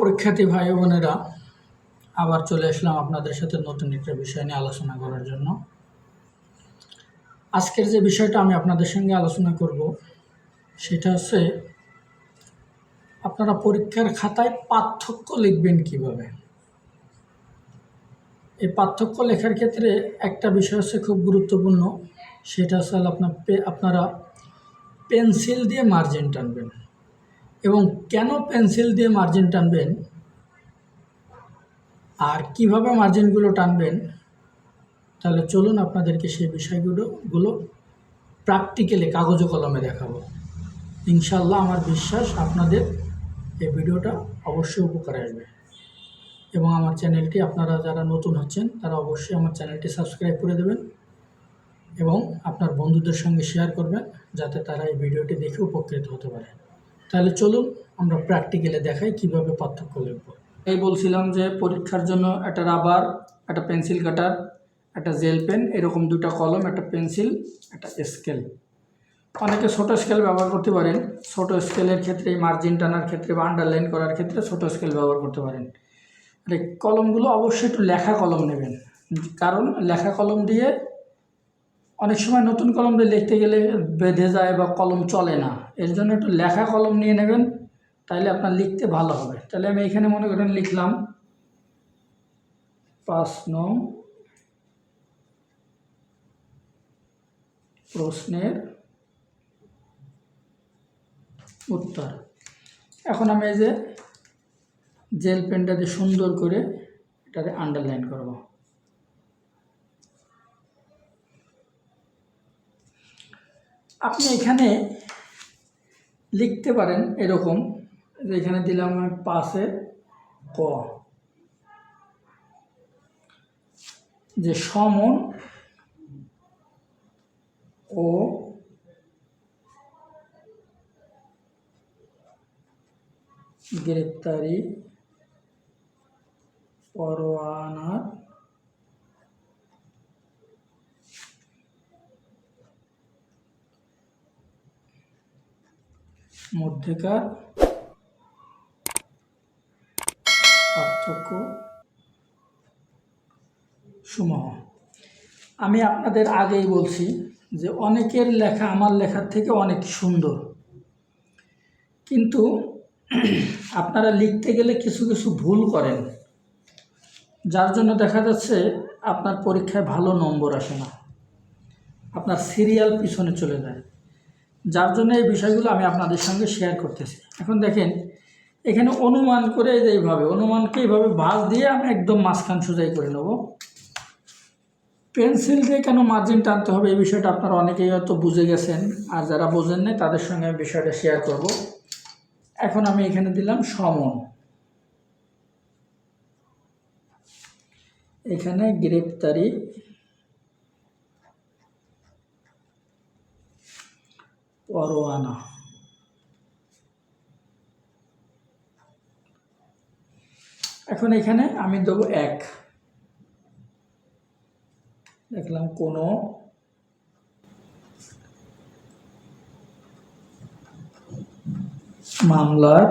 পরীক্ষার্থী ভাই বোনেরা, আবার চলে আসলাম আপনাদের সাথে নতুন একটা বিষয় নিয়ে আলোচনা করার জন্য। আজকের যে বিষয়টা আমি আপনাদের সঙ্গে আলোচনা করব, সেটা হচ্ছে, আপনারা পরীক্ষার খাতায় পার্থক্য লিখবেন কীভাবে? এই পার্থক্য লেখার ক্ষেত্রে একটা বিষয় হচ্ছে খুব গুরুত্বপূর্ণ, সেটা হচ্ছে আপনার আপনারা পেন্সিল দিয়ে মার্জিন টানবেন। এবং কেন পেন্সিল দিয়ে মার্জিন টানবেন? আর কীভাবে মার্জিনগুলো টানবেন? তাহলে চলুন আপনাদেরকে সেই বিষয়গুলো গুলো প্র্যাকটিক্যালি কাগজ কলমে দেখাবো। ইনশাল্লাহ আমার বিশ্বাস আপনাদের এই ভিডিওটা অবশ্যই উপকারে আসবে। এবং আমার চ্যানেলটি আপনারা যারা নতুন হচ্ছেন, তারা অবশ্যই আমার চ্যানেলটি সাবস্ক্রাইব করে দেবেন এবং আপনার বন্ধুদের সঙ্গে শেয়ার করবেন, যাতে তারা এই ভিডিওটি দেখে উপকৃত হতে পারে। তাহলে চলুন আমরা প্র্যাকটিক্যালে দেখাই কীভাবে পার্থক্য লিখব। এই বলছিলাম যে পরীক্ষার জন্য একটা রাবার একটা পেন্সিল কাটার একটা জেল পেন এরকম দুটা কলম, একটা পেন্সিল একটা স্কেল অনেকে ছোটো স্কেল ব্যবহার করতে পারেন। ছোটো স্কেলের ক্ষেত্রে মার্জিন টানার ক্ষেত্রে বা আন্ডারলাইন করার ক্ষেত্রে ছোটো স্কেল ব্যবহার করতে পারেন। কলমগুলো অবশ্যই একটু লেখা কলম নেবেন। কারণ লেখা কলম দিয়ে অনেক সময় নতুন কলম দিয়ে লিখতে গেলে বেঁধে যায় বা কলম চলে না। এর জন্য একটু লেখা কলম নিয়ে নেবেন তাহলে আপনার লিখতে ভালো হবে। তাহলে আমি এখানে মনে করেন লিখলাম পাঁচ নং প্রশ্নের উত্তর। এখন আমি এই যে জেল পেনটা দিয়ে সুন্দর করে এটাতে আন্ডারলাইন করব। আপনি এখানে লিখতে পারেন এরকম যে এখানে দিলাম আমি পাশে ক। যে সমন ও গ্রেপ্তারি পরোয়ানার মধ্যেকার পার্থক্য সমূহ। আমি আপনাদের আগেই বলছি যে অনেকের লেখা আমার লেখার থেকে অনেক সুন্দর। কিন্তু আপনারা লিখতে গেলে কিছু কিছু ভুল করেন, যার জন্য দেখা যাচ্ছে আপনার পরীক্ষায় ভালো নম্বর আসে না। আপনার সিরিয়াল পিছনে চলে যায়। যার জন্য এই বিষয়গুলো আমি আপনাদের সঙ্গে শেয়ার করতেছি। এখন দেখেন, এখানে অনুমান করে এইভাবে, অনুমানকে এইভাবে ভাঁজ দিয়ে আমি একদম মাঝখান সোজাই করে নেব। পেন্সিল দিয়ে কেন মার্জিন টানতে হবে এই বিষয়টা আপনারা অনেকেই হয়তো বুঝে গেছেন, আর যারা বোঝেন নাই তাদের সঙ্গে আমি বিষয়টা শেয়ার করব। এখন আমি এখানে দিলাম সমন। এখানে গ্রেপ্তারি পরোয়ানা এখন এখানে আমি দেবো এক। দেখলাম কোনো মামলার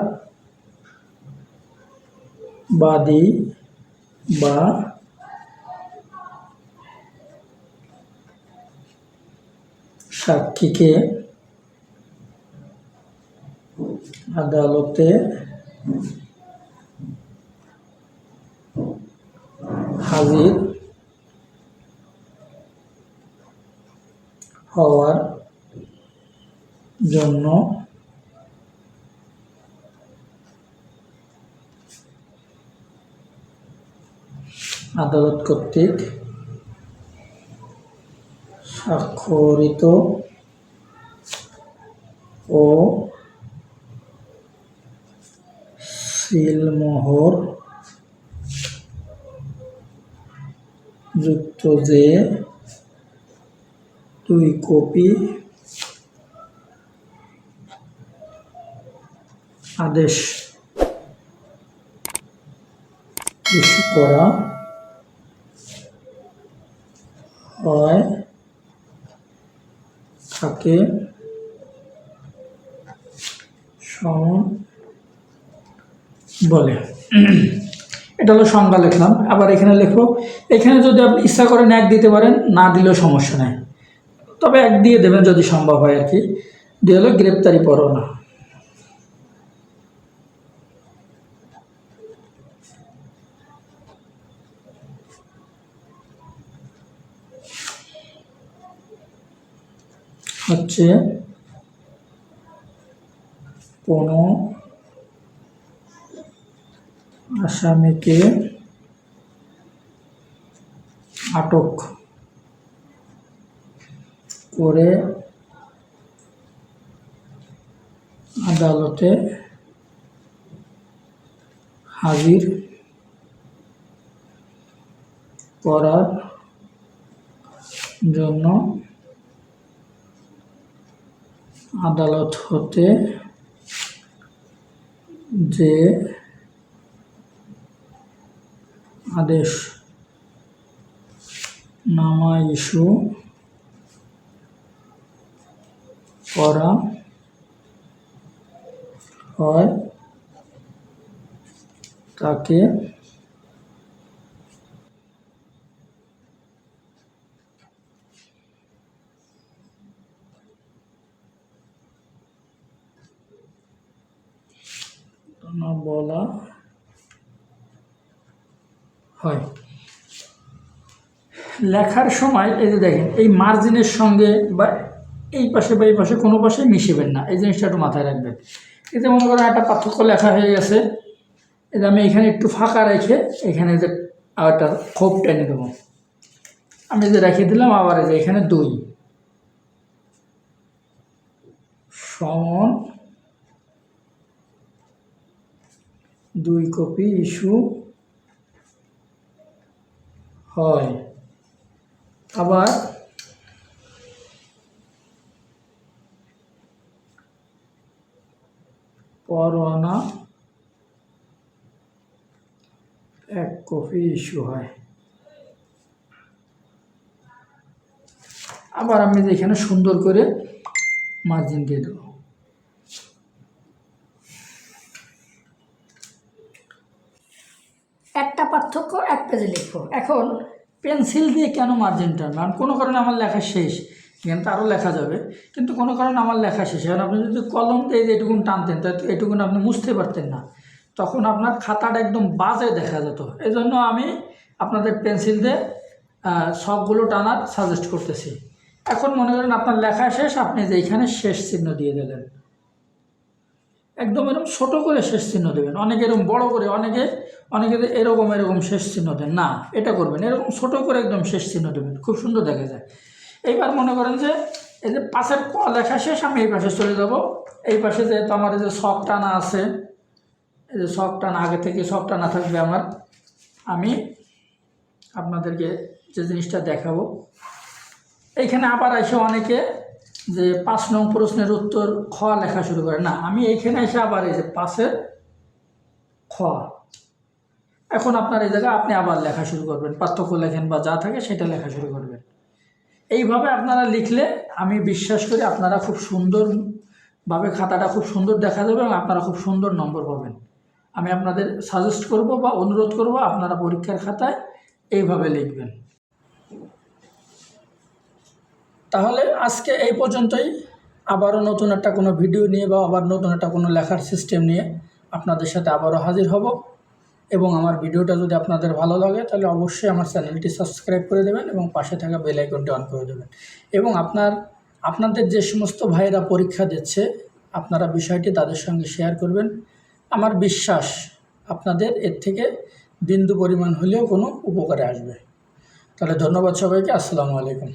বাদী বা সাক্ষীকে আদালতে হাজির হওয়ার জন্য আদালত কর্তৃক স্বাক্ষরিত ও সিলমোহর যুক্ত যে দুই কপি আদেশ ইস্যু করা হয় থাকে সমন বলে। এটা হলো সংজ্ঞা লিখলাম। আবার এখানে লিখব, এখানে যদি আপনি ইচ্ছা করেন এক দিতে পারেন, না দিলেও সমস্যা নেই। তবে এক দিয়ে দেবেন যদি সম্ভব হয় আর কি। দিয়ে হলো গ্রেপ্তারি পরোয়ানা। হচ্ছে কোনো আসামিকে আটক করে আদালতে হাজির করার জন্য আদালত হতে যে আদেশ। নামা ইস্যু করা হয় তাকে বলা হয়। লেখার সময় এই যে দেখেন, এই মার্জিনের সঙ্গে বা এই পাশে বা এই পাশে কোনো পাশে মিশিবেন না। এই জিনিসটা একটু মাথায় রাখবেন। এতে মনে করেন একটা পার্থক্য লেখা হয়ে গেছে যে আমি এখানে একটু ফাঁকা রেখে এখানে যে একটা খোপ টেনে দেবো। আমি যে রেখে দিলাম, আবার যে এখানে দুই। সমান দুই কপি ইস্যু হয়। আবার পরোয়ানা এক কপি ইস্যু হয়। আবার আমি এখানে সুন্দর করে মার্জিন দিয়ে দেবো একটা পার্থক্য এক পেজে লিখব এখন পেন্সিল দিয়ে কেন মার্জিন কারণ কোনো কারণে আমার লেখা শেষ। এখানে তো আরও লেখা যাবে। কিন্তু কোনো কারণে আমার লেখা শেষ। এখন আপনি যদি কলম দিয়ে যে এটুকুন টানতেন তাহলে এটুকুন আপনি মুছতে পারতেন না। তখন আপনার খাতাটা একদম বাজে দেখা যেত। এই জন্য আমি আপনাদের পেন্সিল দিয়ে সবগুলো টানার সাজেস্ট করতেছি। এখন মনে করেন আপনার লেখা শেষ, আপনি যে এখানে শেষ চিহ্ন দিয়ে দিলেন। একদম এরকম ছোট করে শেষ চিহ্ন দেবেন। অনেকে এরকম বড় করে, অনেকে অনেকে এরকম এরকম শেষ চিহ্ন দেন। না, এটা করবেন। এরকম ছোট করে একদম শেষ চিহ্ন দেবেন। খুব সুন্দর দেখা যায়। এইবার মনে করেন যে, এই যে পাশের ক লেখা শেষ, আমি এই পাশে চলে যাব। এই পাশে যেহেতু আমার এই যে শখ টানা আছে, এই যে শখ টানা, আগে থেকে শখ টানা থাকবে আমার। আমি আপনাদেরকে যে জিনিসটা দেখাবো। এইখানে আবার এসে অনেকে যে পাঁচ নং প্রশ্নের উত্তর খ লেখা শুরু করে। না, আমি এইখানে এসে আবার এই যে পাশের খ। এখন আপনার এই জায়গায় আপনি আবার লেখা শুরু করবেন। পার্থক্য লেখেন বা যা থাকে সেটা লেখা শুরু করবেন। এইভাবে আপনারা লিখলে আমি বিশ্বাস করি আপনারা খুব সুন্দরভাবে খাতাটা খুব সুন্দর দেখা যাবে এবং আপনারা খুব সুন্দর নম্বর পাবেন। আমি আপনাদের সাজেস্ট করব বা অনুরোধ করব আপনারা পরীক্ষার খাতায় এইভাবে লিখবেন। তাহলে আজকে এই পর্যন্তই। আবারও নতুন একটা কোনো ভিডিও নিয়ে বা আবার নতুন একটা কোনো লেখার সিস্টেম নিয়ে আপনাদের সাথে আবারও হাজির হব। এবং আমার ভিডিওটা যদি আপনাদের ভালো লাগে, তাহলে অবশ্যই আমার চ্যানেলটি সাবস্ক্রাইব করে দেবেন এবং পাশে থাকা বেল আইকনটি অন করে দেবেন। এবং আপনার, আপনাদের যে সমস্ত ভাইয়েরা পরীক্ষা দিচ্ছে, আপনারা বিষয়টি তাদের সঙ্গে শেয়ার করবেন। আমার বিশ্বাস আপনাদের এর থেকে বিন্দু পরিমাণ হলেও কোনো উপকারে আসবে। তাহলে ধন্যবাদ সবাইকে, আসসালামু আলাইকুম।